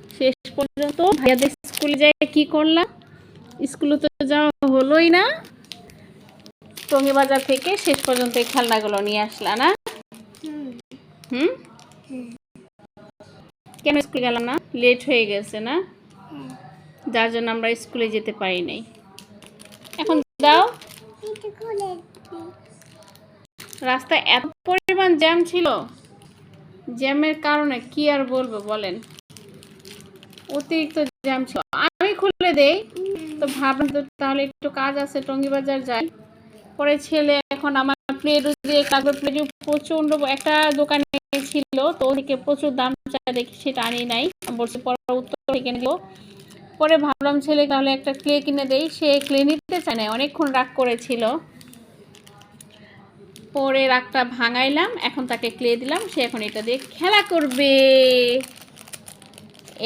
শেষ পর্যন্ত ভাইয়াদের স্কুলে যাই কি করলাম? স্কুলে তো যাওয়া হলোই না। টঙ্গি বাজার থেকে শেষ পর্যন্ত এই খেলনাগুলো নিয়ে আসলা না? হুম? কেন স্কুলে গেলাম না? লেট হয়ে গেছে, না? যার জন্য আমরা স্কুলে যেতে পারি নাই। এখন দাও রাস্তায় এত পরিমাণ জ্যাম ছিল। জ্যামের কারণে কি আর বলব বলেন? অতিরিক্ত জ্যাম ছিল। আমি খুলে দেই, তো ভাবলাম তো তাহলে একটু কাজ আছে, টঙ্গি বাজার যাই। পরে ছেলে এখন আমার প্লেট দিয়ে কাগজ প্লেট প্রচণ্ড একটা দোকানে ছিল, তো ওদিকে প্রচুর দাম চাই দেখি, সেটা আনি নাই। বলছি পরে উত্তর থেকে নিব পরে ভাবলাম ছেলে তাহলে একটা ক্লে কিনে দেই। সে ক্লে নিতে চায় না অনেকক্ষণ রাগ করেছিল। পরে রাগটা ভাঙাইলাম, এখন তাকে ক্লে দিলাম, সে এখন এটা দিয়ে খেলা করবে।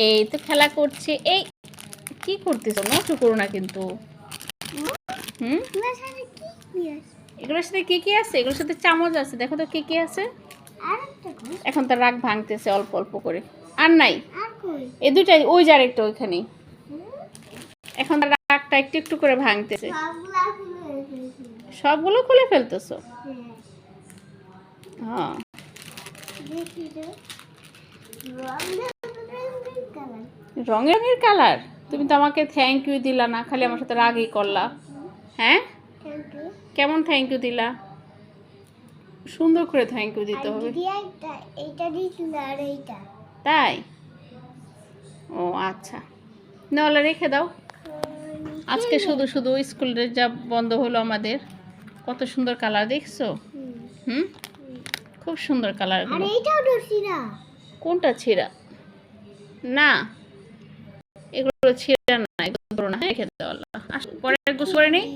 এই তো খেলা করছে। এই, কি করতেছো? নষ্ট করো না কিন্তু। এগুলোর সাথে কি কি আছে? এগুলোর সাথে চামচ আছে। দেখো তো কি কি আছে। এখন তার রাগ ভাঙতেছে অল্প অল্প করে। আর নাই? এই দুটাই ওই যার একটা ওইখানে। এখন রাগটা একটু একটু করে ভাঙতেছে। সবগুলো খুলে ফেলতেছো? হ্যাঁ। রঙের রঙের কালার? তুমি তো আমাকে থ্যাংক ইউ দিলা না খালি আমার সাথে রাগই করলা। হ্যাঁ? কেমন থ্যাংক ইউ দিলা? সুন্দর করে থ্যাংক ইউ দিতে হবে। তাই? ও আচ্ছা। নাহলে রেখে দাও। আজকে শুধু শুধু স্কুলের যা বন্ধ হলো আমাদের। কত সুন্দর কালার দেখছ? হুম। খুব সুন্দর কালার কোনটা ছিঁড়া? না। এগুলো ছিঁড়া না এগুলো ধরো না। হ্যাঁ খেতে পারলাম পরে গুছ করে নেই